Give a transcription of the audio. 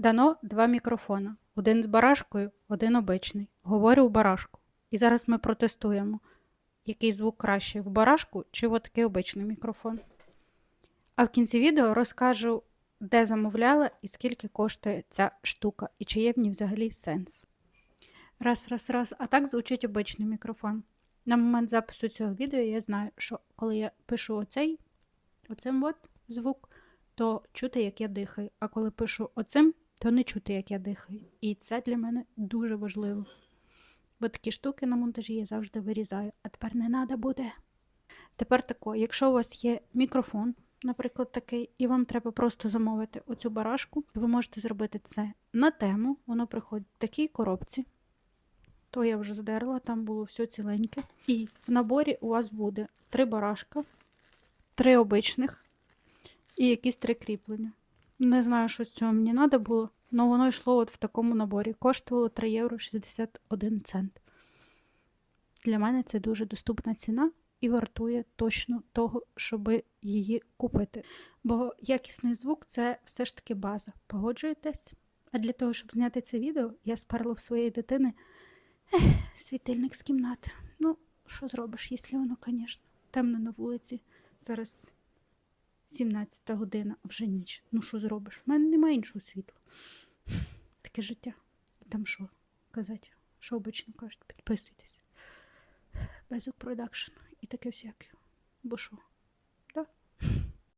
Дано два мікрофона. Один з барашкою, один обичний. Говорю в барашку. І зараз ми протестуємо, який звук краще в барашку чи в такий обичний мікрофон. А в кінці відео розкажу, де замовляла і скільки коштує ця штука, і чи є в ній взагалі сенс. Раз, раз, раз. А так звучить обичний мікрофон. На момент запису цього відео я знаю, що коли я пишу оцей, оцим от звук, то чути, як я дихаю. А коли пишу оцим, то не чути, як я дихаю. І це для мене дуже важливо. Бо такі штуки на монтажі я завжди вирізаю, а тепер не треба буде. Тепер тако, якщо у вас є мікрофон, наприклад, такий, і вам треба просто замовити оцю барашку, ви можете зробити це на тему. Воно приходить в такій коробці. То я вже здерла, там було все ціленьке. І в наборі у вас буде три барашка, три обичних і якісь три кріплення. Не знаю, що з цього мені треба було, але воно йшло от в такому наборі. Коштувало 3 євро 61 цент. Для мене це дуже доступна ціна і вартує точно того, щоб її купити. Бо якісний звук це все ж таки база. Погоджуєтесь? А для того, щоб зняти це відео, я сперла в своєї дитини ех, світильник з кімнати. Ну, що зробиш, якщо воно, звісно, темно на вулиці. Зараз 17 година, вже ніч. Ну, що зробиш? У мене немає іншого світла. Таке життя. І там що казати? Що обично кажуть? Підписуйтесь. Безок продакшн і таке всяке. Бо що?